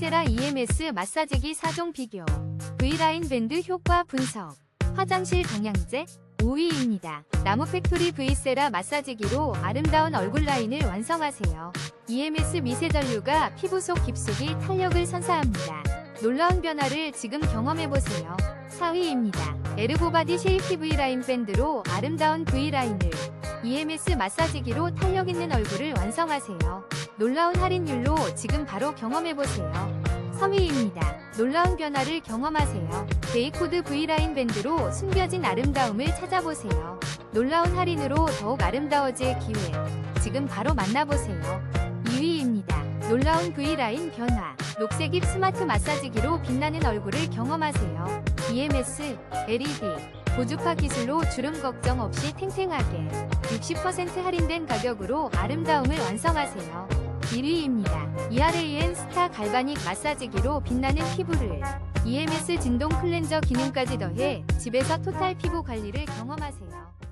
V세라 EMS 마사지기 4종 비교 V라인 밴드 효과 분석 화장실 방향제 5위입니다. 나무 팩토리 V세라 마사지기로 아름다운 얼굴 라인을 완성하세요. EMS 미세전류가 피부 속 깊숙이 탄력을 선사합니다. 놀라운 변화를 지금 경험해보세요. 4위입니다. 에르고바디 쉐이피 V라인 밴드로 아름다운 V라인을 EMS 마사지기로 탄력 있는 얼굴을 완성하세요. 놀라운 할인율로 지금 바로 경험해보세요. 3위입니다. 놀라운 변화를 경험하세요. 데이코드 V라인 밴드로 숨겨진 아름다움을 찾아보세요. 놀라운 할인으로 더욱 아름다워질 기회. 지금 바로 만나보세요. 2위입니다. 놀라운 V라인 변화. 녹색 입 스마트 마사지기로 빛나는 얼굴을 경험하세요. EMS, LED, 고주파 기술로 주름 걱정 없이 탱탱하게 60% 할인된 가격으로 아름다움을 완성하세요. 1위입니다. ERAN 스타 갈바닉 마사지기로 빛나는 피부를 EMS 진동 클렌저 기능까지 더해 집에서 토탈 피부 관리를 경험하세요.